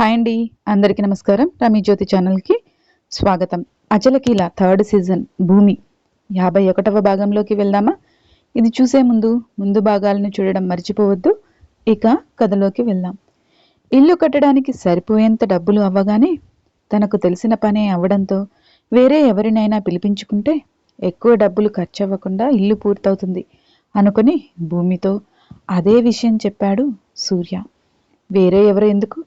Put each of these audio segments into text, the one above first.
Hi అండి అందరికీ నమస్కారం. రమీ జ్యోతి ఛానల్కి స్వాగతం. అచలకీల థర్డ్ సీజన్ భూమి యాభై ఒకటవ భాగంలోకి వెళ్దామా? ఇది చూసే ముందు ముందు భాగాలను చూడడం మర్చిపోవద్దు. ఇక కథలోకి వెళ్దాం. ఇల్లు కట్టడానికి సరిపోయేంత డబ్బులు అవ్వగానే తనకు తెలిసిన పనే అవ్వడంతో వేరే ఎవరినైనా పిలిపించుకుంటే ఎక్కువ డబ్బులు ఖర్చు అవ్వకుండా ఇల్లు పూర్తవుతుంది అనుకుని భూమితో అదే విషయం చెప్పాడు సూర్య. వేరే ఎవరు ఎందుకు?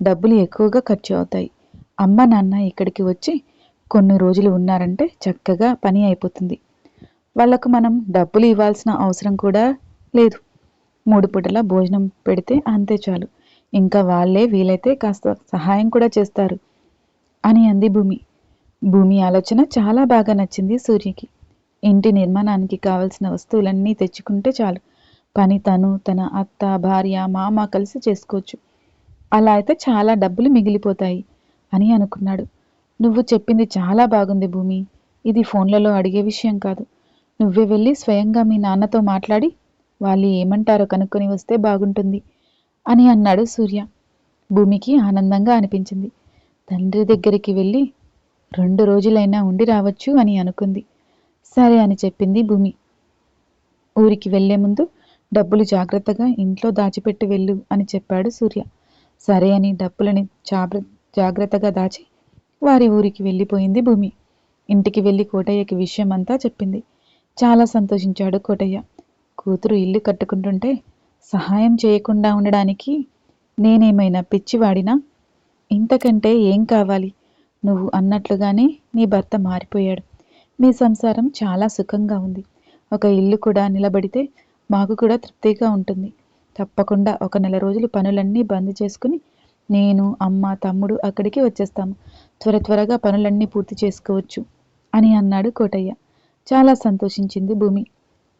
డబ్బులు ఎక్కువగా ఖర్చు అవుతాయి. అమ్మ నాన్న ఇక్కడికి వచ్చి కొన్ని రోజులు ఉన్నారంటే చక్కగా పని అయిపోతుంది. వాళ్ళకు మనం డబ్బులు ఇవ్వాల్సిన అవసరం కూడా లేదు. మూడు పూటల భోజనం పెడితే అంతే చాలు. ఇంకా వాళ్ళే వీలైతే కాస్త సహాయం కూడా చేస్తారు అని అంది భూమి. భూమి ఆలోచన చాలా బాగా నచ్చింది సూర్యకి. ఇంటి నిర్మాణానికి కావలసిన వస్తువులన్నీ తెచ్చుకుంటే చాలు. పని తను తన అత్త భార్య మామ కలిసి చేసుకోవచ్చు. అలా అయితే చాలా డబ్బులు మిగిలిపోతాయి అని అనుకున్నాడు. నువ్వు చెప్పింది చాలా బాగుంది భూమి. ఇది ఫోన్లలో అడిగే విషయం కాదు. నువ్వే వెళ్ళి స్వయంగా మీ నాన్నతో మాట్లాడి వాళ్ళు ఏమంటారో కనుక్కొని వస్తే బాగుంటుంది అని అన్నాడు సూర్య. భూమికి ఆనందంగా అనిపించింది. తండ్రి దగ్గరికి వెళ్ళి రెండు రోజులైనా ఉండి రావచ్చు అని అనుకుంది. సరే అని చెప్పింది భూమి. ఊరికి వెళ్ళే ముందు డబ్బులు జాగ్రత్తగా ఇంట్లో దాచిపెట్టి వెళ్ళు అని చెప్పాడు సూర్య. సరే అని డప్పులని జాగ్ర జాగ్రత్తగా దాచి వారి ఊరికి వెళ్ళిపోయింది భూమి. ఇంటికి వెళ్ళి కోటయ్యకి విషయం అంతా చెప్పింది. చాలా సంతోషించాడు కోటయ్య. కూతురు ఇల్లు కట్టుకుంటుంటే సహాయం చేయకుండా ఉండడానికి నేనేమైనా పిచ్చివాడినా? ఇంతకంటే ఏం కావాలి? నువ్వు అన్నట్లుగానే నీ భర్త మారిపోయాడు. మీ సంసారం చాలా సుఖంగా ఉంది. ఒక ఇల్లు కూడా నిలబడితే మాకు కూడా తృప్తిగా ఉంటుంది. తప్పకుండా ఒక నెల రోజులు పనులన్నీ బంద్ చేసుకుని నేను అమ్మ తమ్ముడు అక్కడికి వచ్చేస్తాము. త్వర త్వరగా పనులన్నీ పూర్తి చేసుకోవచ్చు అని అన్నాడు కోటయ్య. చాలా సంతోషించింది భూమి.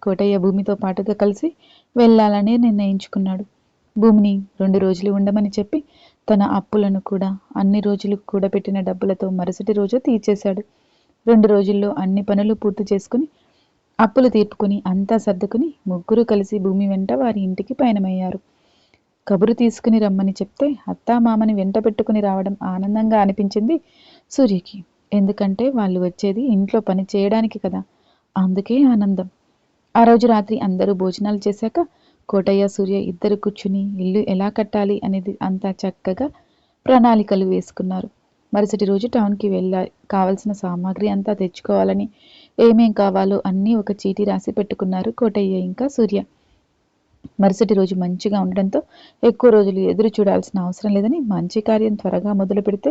కోటయ్య భూమితో పాటుగా కలిసి వెళ్ళాలని నిర్ణయించుకున్నాడు. భూమిని రెండు రోజులు ఉండమని చెప్పి తన అప్పులను కూడా అన్ని రోజులు కూడబెట్టిన డబ్బులతో మరుసటి రోజు తీర్చేశాడు. రెండు రోజుల్లో అన్ని పనులు పూర్తి చేసుకుని అప్పులు తీర్పుకుని అంతా సర్దుకుని ముగ్గురు కలిసి భూమి వెంట వారి ఇంటికి పయనమయ్యారు. కబురు తీసుకుని రమ్మని చెప్తే అత్తామామని వెంట పెట్టుకుని రావడం ఆనందంగా అనిపించింది సూర్యకి. ఎందుకంటే వాళ్ళు వచ్చేది ఇంట్లో పని చేయడానికి కదా. అందుకే ఆనందం. ఆ రోజు రాత్రి అందరూ భోజనాలు చేశాక కోటయ్య సూర్య ఇద్దరు కూర్చుని ఇల్లు ఎలా కట్టాలి అనేది అంతా చక్కగా ప్రణాళికలు వేసుకున్నారు. మరుసటి రోజు టౌన్కి వెళ్ళ కావలసిన సామాగ్రి అంతా తెచ్చుకోవాలని ఏమేం కావాలో అన్నీ ఒక చీటీ రాసి పెట్టుకున్నారు కోటయ్య ఇంకా సూర్య. మరుసటి రోజు మంచిగా ఉండడంతో ఎక్కువ రోజులు ఎదురు చూడాల్సిన అవసరం లేదని మంచి కార్యం త్వరగా మొదలు పెడితే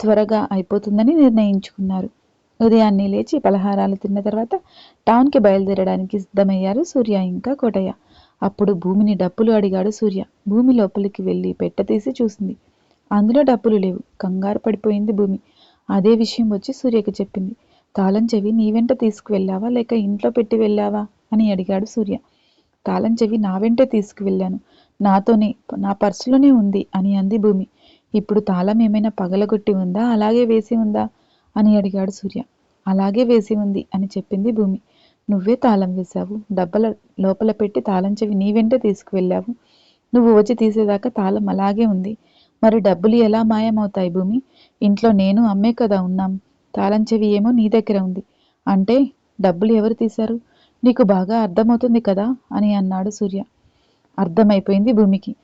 త్వరగా అయిపోతుందని నిర్ణయించుకున్నారు. ఉదయాన్నే లేచి పలహారాలు తిన్న తర్వాత టౌన్కి బయలుదేరడానికి సిద్ధమయ్యారు సూర్య ఇంకా కోటయ్య. అప్పుడు భూమిని డబ్బులు అడిగాడు సూర్య. భూమి లోపలికి వెళ్ళి పెట్ట తీసి చూసింది. అందులో డబ్బులు లేవు. కంగారు పడిపోయింది భూమి. అదే విషయం వచ్చి సూర్యకి చెప్పింది. తాళం చెవి నీ వెంట తీసుకువెళ్ళావా? లేక ఇంట్లో పెట్టి వెళ్ళావా? అని అడిగాడు సూర్య. తాళం చెవి నా వెంటే తీసుకువెళ్ళాను. నాతోనే నా పర్సులోనే ఉంది అని అంది భూమి. ఇప్పుడు తాళం ఏమైనా పగలగొట్టి ఉందా? అలాగే వేసి ఉందా? అని అడిగాడు సూర్య. అలాగే వేసి ఉంది అని చెప్పింది భూమి. నువ్వే తాళం వేశావు. డబ్బల లోపల పెట్టి తాళం చెవి నీ వెంట తీసుకువెళ్ళావు. నువ్వు వచ్చి తీసేదాకా తాళం అలాగే ఉంది. మరి డబ్బులు ఎలా మాయమవుతాయి భూమి? ఇంట్లో నేను అమ్మే కదా ఉన్నాం. తాళం చెవి ఏమో నీ దగ్గర ఉంది. అంటే డబ్బులు ఎవరు తీశారు? నీకు బాగా అర్థమవుతుంది కదా? అని అన్నాడు సూర్య. అర్థమైపోయింది భూమికి.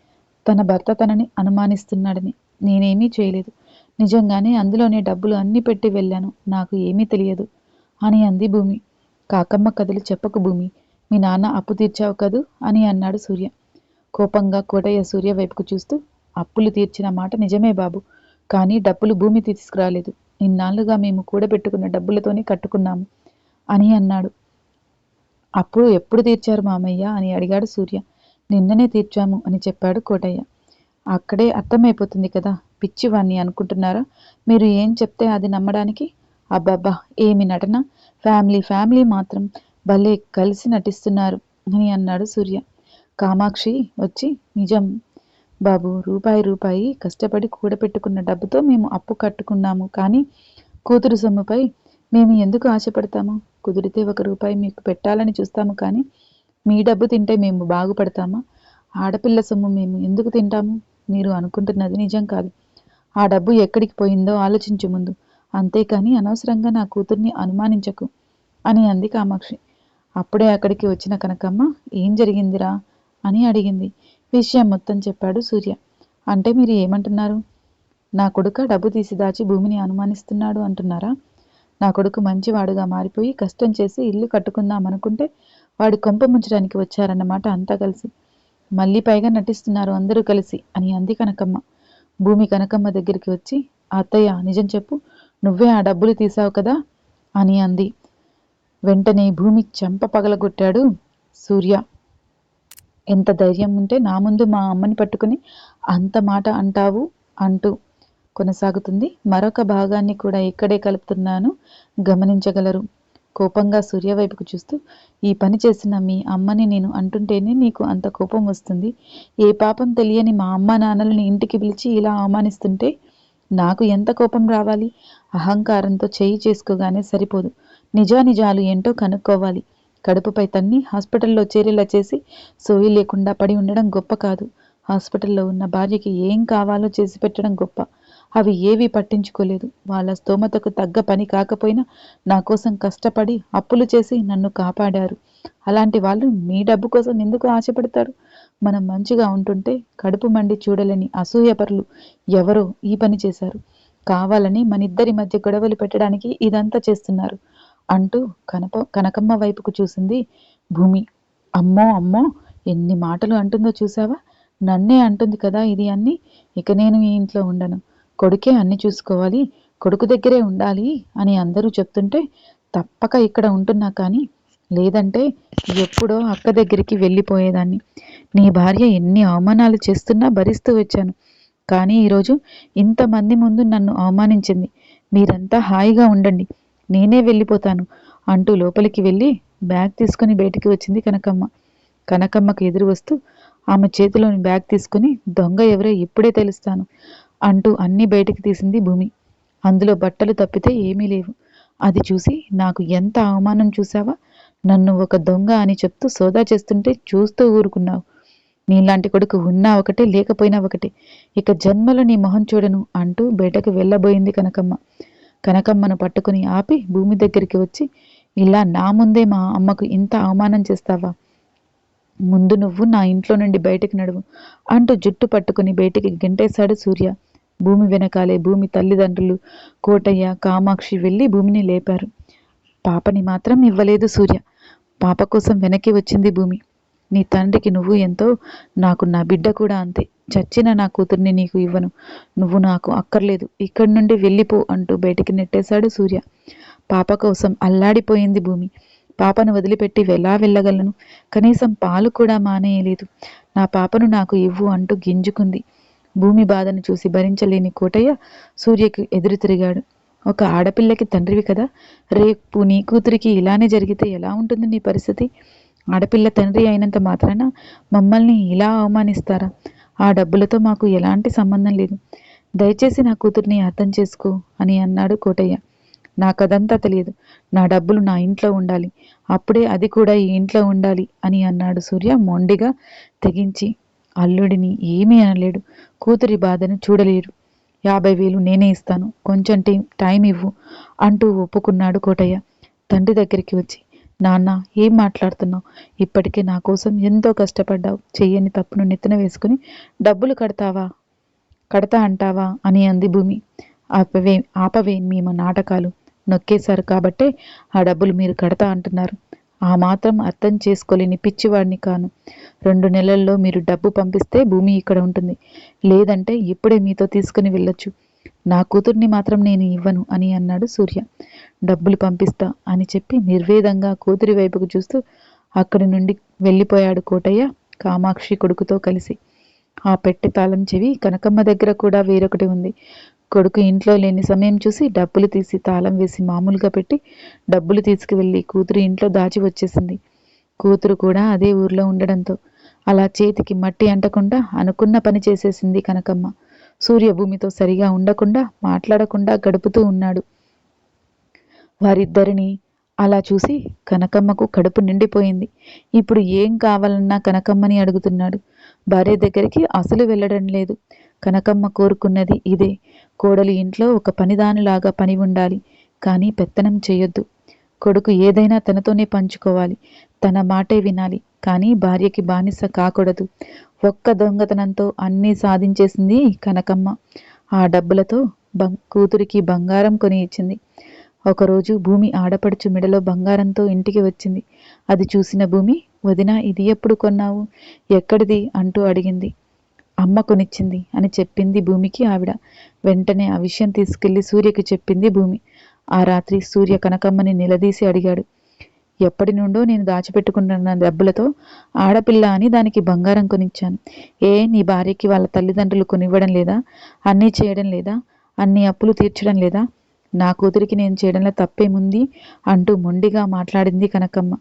తన భర్త తనని అనుమానిస్తున్నాడని. నేనేమీ చేయలేదు. నిజంగానే అందులోనే డబ్బులు అన్ని పెట్టి వెళ్ళాను. నాకు ఏమీ తెలియదు అని అంది భూమి. కాకమ్మ కథలు చెప్పకు భూమి. మీ నాన్న అప్పు తీర్చావు కదూ? అని అన్నాడు సూర్య. కోపంగా కోటయ్య సూర్య వైపుకు చూస్తూ అప్పులు తీర్చిన మాట నిజమే బాబు. కానీ డబ్బులు భూమి తీసుకురాలేదు. ఇన్నాళ్ళుగా మేము కూడబెట్టుకున్న డబ్బులతోనే కట్టుకున్నాము అని అన్నాడు. అప్పుడు ఎప్పుడు తీర్చారు మామయ్య అని అడిగాడు సూర్య. నిన్ననే తీర్చాము అని చెప్పాడు కోటయ్య. అక్కడే అర్థమైపోతుంది కదా పిచ్చివాణ్ణి అనుకుంటున్నారా? మీరు ఏం చెప్తే అది నమ్మడానికి? అబ్బబ్బా ఏమి నటన? ఫ్యామిలీ ఫ్యామిలీ మాత్రం భలే కలిసి నటిస్తున్నారు అని అన్నాడు సూర్య. కామాక్షి వచ్చి నిజం బాబు రూపాయి రూపాయి కష్టపడి కూడబెట్టుకున్న డబ్బుతో మేము అప్పు కట్టుకున్నాము. కానీ కూతురు సొమ్ముపై మేము ఎందుకు ఆశపడతాము? కుదిరితే ఒక రూపాయి మీకు పెట్టాలని చూస్తాము కానీ మీ డబ్బు తింటే మేము బాగుపడతామా? ఆడపిల్ల సొమ్ము మేము ఎందుకు తింటాము? మీరు అనుకుంటున్నది నిజం కాదు. ఆ డబ్బు ఎక్కడికి పోయిందో ఆలోచించు ముందు. అంతేకాని అనవసరంగా నా కూతుర్ని అనుమానించకు అని అంది కామాక్షి. అప్పుడే అక్కడికి వచ్చిన కనకమ్మ ఏం జరిగిందిరా? అని అడిగింది. విషయం మొత్తం చెప్పాడు సూర్య. అంటే మీరు ఏమంటున్నారు? నా కొడుక డబ్బు తీసి దాచి భూమిని అనుమానిస్తున్నాడు అంటున్నారా? నా కొడుకు మంచివాడుగా మారిపోయి కష్టం చేసి ఇల్లు కట్టుకుందాం అనుకుంటే వాడి కొంప ముంచడానికి వచ్చారన్నమాట అంతా కలిసి. మళ్ళీ పైగా నటిస్తున్నారు అందరూ కలిసి అని అంది కనకమ్మ. భూమి కనకమ్మ దగ్గరికి వచ్చి అత్తయ్య నిజం చెప్పు. నువ్వే ఆ డబ్బులు తీసావు కదా? అని అంది. వెంటనే భూమి చెంప పగలగొట్టాడు సూర్య. ఎంత ధైర్యం ఉంటే నా ముందు మా అమ్మని పట్టుకుని అంత మాట అంటావు అంటూ కొనసాగుతుంది. మరొక భాగాన్ని కూడా ఇక్కడే కలుపుతున్నాను. గమనించగలరు. కోపంగా సూర్య వైపుకు చూస్తూ ఈ పని చేసిన మీ అమ్మని నేను అంటుంటేనే నీకు అంత కోపం వస్తుంది. ఏ పాపం తెలియని మా అమ్మ నాన్నలని ఇంటికి పిలిచి ఇలా అవమానిస్తుంటే నాకు ఎంత కోపం రావాలి? అహంకారంతో చేయి చేసుకోగానే సరిపోదు. నిజానిజాలు ఏంటో కనుక్కోవాలి. కడుపుపై తన్ని హాస్పిటల్లో చేరేలా చేసి సోయి లేకుండా పడి ఉండడం గొప్ప కాదు. హాస్పిటల్లో ఉన్న భార్యకి ఏం కావాలో చేసి పెట్టడం గొప్ప. అవి ఏవి పట్టించుకోలేదు. వాళ్ళ స్తోమతకు తగ్గ పని కాకపోయినా నా కోసం కష్టపడి అప్పులు చేసి నన్ను కాపాడారు. అలాంటి వాళ్ళు మీ డబ్బు కోసం ఎందుకు ఆశపడతారు? మనం మంచిగా ఉంటుంటే కడుపు మండి చూడలేని అసూయపరులు ఎవరో ఈ పని చేశారు. కావాలని మనిద్దరి మధ్య గొడవలు పెట్టడానికి ఇదంతా చేస్తున్నారు. అంటూ కనప కనకమ్మ వైపుకు చూసింది భూమి. అమ్మో అమ్మో ఎన్ని మాటలు అంటుందో చూసావా నన్నే అంటుంది కదా ఇది అన్ని. ఇక నేను ఈ ఇంట్లో ఉండను. కొడుకే అన్ని చూసుకోవాలి. కొడుకు దగ్గరే ఉండాలి అని అందరూ చెప్తుంటే తప్పక ఇక్కడ ఉంటున్నా కానీ లేదంటే ఎప్పుడో అక్క దగ్గరికి వెళ్ళిపోయేదాన్ని. నీ భార్య ఎన్ని అవమానాలు చేస్తున్నా భరిస్తూ వచ్చాను. కానీ ఈరోజు ఇంతమంది ముందు నన్ను అవమానించింది. మీరంతా హాయిగా ఉండండి. నేనే వెళ్ళిపోతాను అంటూ లోపలికి వెళ్ళి బ్యాగ్ తీసుకుని బయటికి వచ్చింది కనకమ్మ. కనకమ్మకు ఎదురు వస్తూ ఆమె చేతిలోని బ్యాగ్ తీసుకుని దొంగ ఎవరో ఇప్పుడే తెలుస్తాను అంటూ అన్ని బయటికి తీసింది భూమి. అందులో బట్టలు తప్పితే ఏమీ లేవు. అది చూసి నాకు ఎంత అవమానం చూసావా నన్ను ఒక దొంగ అని చెప్తూ సోదా చేస్తుంటే చూస్తూ ఊరుకున్నావు. నీలాంటి కొడుకు ఉన్నా ఒకటే లేకపోయినా ఒకటే. ఇక జన్మలో నీ మొహం చూడను అంటూ బయటకు వెళ్ళబోయింది కనకమ్మ. కనకమ్మను పట్టుకుని ఆపి భూమి దగ్గరికి వచ్చి ఇలా నా ముందే మా అమ్మకు ఇంత అవమానం చేస్తావా? ముందు నువ్వు నా ఇంట్లో నుండి బయటికి నడువు అంటూ జుట్టు పట్టుకుని బయటికి గెంటేశాడు సూర్య. భూమి వెనకాలే భూమి తల్లిదండ్రులు కోటయ్య కామాక్షి వెళ్ళి భూమిని లేపారు. పాపని మాత్రం ఇవ్వలేదు సూర్య. పాప కోసం వెనక్కి వచ్చింది భూమి. నీ తండ్రికి నువ్వు ఎంతో నాకు నా బిడ్డ కూడా అంతే. చచ్చిన నా కూతుర్ని నీకు ఇవ్వను. నువ్వు నాకు అక్కర్లేదు. ఇక్కడి నుండి వెళ్ళిపో అంటూ బయటికి నెట్టేశాడు సూర్య. పాప కోసం అల్లాడిపోయింది భూమి. పాపను వదిలిపెట్టి ఎలా వెళ్ళగలను? కనీసం పాలు కూడా మానేయలేదు. నా పాపను నాకు ఇవ్వు అంటూ గింజుకుంది. భూమి బాధను చూసి భరించలేని కోటయ్య సూర్యకి ఎదురు తిరిగాడు. ఒక ఆడపిల్లకి తండ్రివి కదా. రేపు నీ కూతురికి ఇలానే జరిగితే ఎలా ఉంటుంది నీ పరిస్థితి? ఆడపిల్ల తండ్రి అయినంత మాత్రాన మమ్మల్ని ఇలా అవమానిస్తారా? ఆ డబ్బులతో మాకు ఎలాంటి సంబంధం లేదు. దయచేసి నా కూతుర్ని అర్థం చేసుకో అని అన్నాడు కోటయ్య. నాకదంతా తెలియదు. నా డబ్బులు నా ఇంట్లో ఉండాలి. అప్పుడే అది కూడా ఈ ఇంట్లో ఉండాలి అని అన్నాడు సూర్య మొండిగా తెగించి. అల్లుడిని ఏమీ అనలేడు. కూతురి బాధను చూడలేడు యాభై వేలు నేనే ఇస్తాను. కొంచెం టైం ఇవ్వు అంటూ ఒప్పుకున్నాడు కోటయ్య. తండ్రి దగ్గరికి వచ్చి నాన్న ఏం మాట్లాడుతున్నావు? ఇప్పటికే నా కోసం ఎంతో కష్టపడ్డావు. చెయ్యని తప్పును నెత్తిన వేసుకుని డబ్బులు కడతావా? కడతా అంటావా? అని అంది భూమి. ఆపవే ఆపవే మేము నాటకాలు. నొక్కేశారు కాబట్టే ఆ డబ్బులు మీరు కడతా అంటున్నారు. ఆ మాత్రం అర్థం చేసుకోలేని పిచ్చివాడిని కాను. రెండు నెలల్లో మీరు డబ్బు పంపిస్తే భూమి ఇక్కడ ఉంటుంది. లేదంటే ఇప్పుడే మీతో తీసుకుని వెళ్ళొచ్చు. నా కూతుర్ని మాత్రం నేను ఇవ్వను అని అన్నాడు సూర్య. డబ్బులు పంపిస్తా అని చెప్పి నిర్వేదంగా కూతురి వైపుకు చూస్తూ అక్కడి నుండి వెళ్ళిపోయాడు కోటయ్య కామాక్షి కొడుకుతో కలిసి. ఆ పెట్టె తాళం చెవి కనకమ్మ దగ్గర కూడా వేరొకటి ఉంది. కొడుకు ఇంట్లో లేని సమయం చూసి డబ్బులు తీసి తాళం వేసి మామూలుగా పెట్టి డబ్బులు తీసుకువెళ్ళి కూతురు ఇంట్లో దాచి వచ్చేసింది. కూతురు కూడా అదే ఊర్లో ఉండడంతో అలా చేతికి మట్టి అంటకుండా అనుకున్న పని చేసేసింది కనకమ్మ. సూర్యభూమితో సరిగా ఉండకుండా మాట్లాడకుండా గడుపుతూ ఉన్నాడు. వారిద్దరిని అలా చూసి కనకమ్మకు కడుపు నిండిపోయింది. ఇప్పుడు ఏం కావాలన్నా కనకమ్మని అడుగుతున్నాడు. భార్య దగ్గరికి అసలు వెళ్ళడం లేదు. కనకమ్మ కోరుకున్నది ఇదే. కోడలు ఇంట్లో ఒక పనిదానిలాగా పని ఉండాలి కానీ పెత్తనం చేయొద్దు. కొడుకు ఏదైనా తనతోనే పంచుకోవాలి. తన మాటే వినాలి కానీ భార్యకి బానిస కాకూడదు. ఒక్క దొంగతనంతో అన్నీ సాధించేసింది కనకమ్మ. ఆ డబ్బులతో బం కూతురికి బంగారం కొని ఇచ్చింది. ఒకరోజు భూమి ఆడపడుచు మెడలో బంగారంతో ఇంటికి వచ్చింది. అది చూసిన భూమి వదినా ఇది ఎప్పుడు కొన్నావు? ఎక్కడిది? అంటూ అడిగింది. అమ్మ కొనిచ్చింది అని చెప్పింది భూమికి ఆవిడ. వెంటనే ఆ విషయం తీసుకెళ్ళి సూర్యకి చెప్పింది భూమి. ఆ రాత్రి సూర్య కనకమ్మని నిలదీసి అడిగాడు. ఎప్పటి నుండో నేను దాచిపెట్టుకుంటున్న డబ్బులతో ఆడపిల్ల అని దానికి బంగారం కొనిచ్చాను. ఏ నీ భార్యకి వాళ్ళ తల్లిదండ్రులు కొనివ్వడం లేదా? అన్నీ చేయడం లేదా? అన్ని అప్పులు తీర్చడం లేదా? నా కూతురికి నేను చేయడంలో తప్పేముంది? అంటూ మొండిగా మాట్లాడింది కనకమ్మ.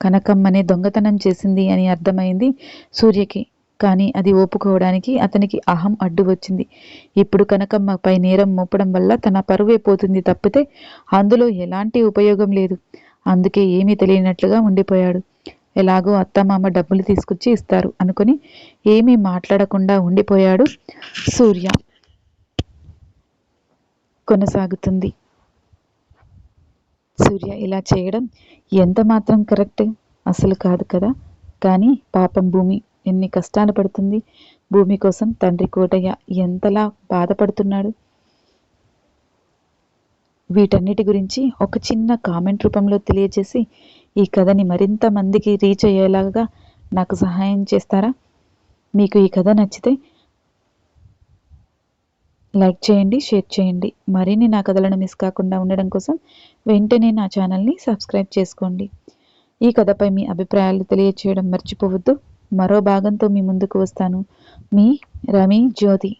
కనకమ్మనే దొంగతనం చేసింది అని అర్థమైంది సూర్యకి. కానీ అది ఒప్పుకోవడానికి అతనికి అహం అడ్డు వచ్చింది. ఇప్పుడు కనకమ్మపై నేరం మోపడం వల్ల తన పరువే పోతుంది తప్పితే అందులో ఎలాంటి ఉపయోగం లేదు. అందుకే ఏమీ తెలియనట్లుగా ఉండిపోయాడు. ఎలాగో అత్తమామ డబ్బులు తీసుకొచ్చి ఇస్తారు అనుకుని ఏమీ మాట్లాడకుండా ఉండిపోయాడు సూర్య. కొనసాగుతుంది. సూర్య ఇలా చేయడం ఎంత మాత్రం కరెక్ట్ అసలు కాదు కదా. కానీ పాపం భూమి ఎన్ని కష్టాలు పడుతుంది. భూమి కోసం తండ్రి కోటయ్య ఎంతలా బాధపడుతున్నాడు. వీటన్నిటి గురించి ఒక చిన్న కామెంట్ రూపంలో తెలియజేసి ఈ కథని మరింత మందికి రీచ్ అయ్యేలాగా నాకు సహాయం చేస్తారా? మీకు ఈ కథ నచ్చితే లైక్ చేయండి షేర్ చేయండి. మరిన్ని నా కథలను మిస్ కాకుండా ఉండడం కోసం వెంటనే నా ఛానల్ని సబ్స్క్రైబ్ చేసుకోండి. ఈ కథపై మీ అభిప్రాయాలు తెలియచేయడం మర్చిపోవద్దు. మరో భాగంతో మీ ముందుకు వస్తాను. మీ రమి జ్యోతి.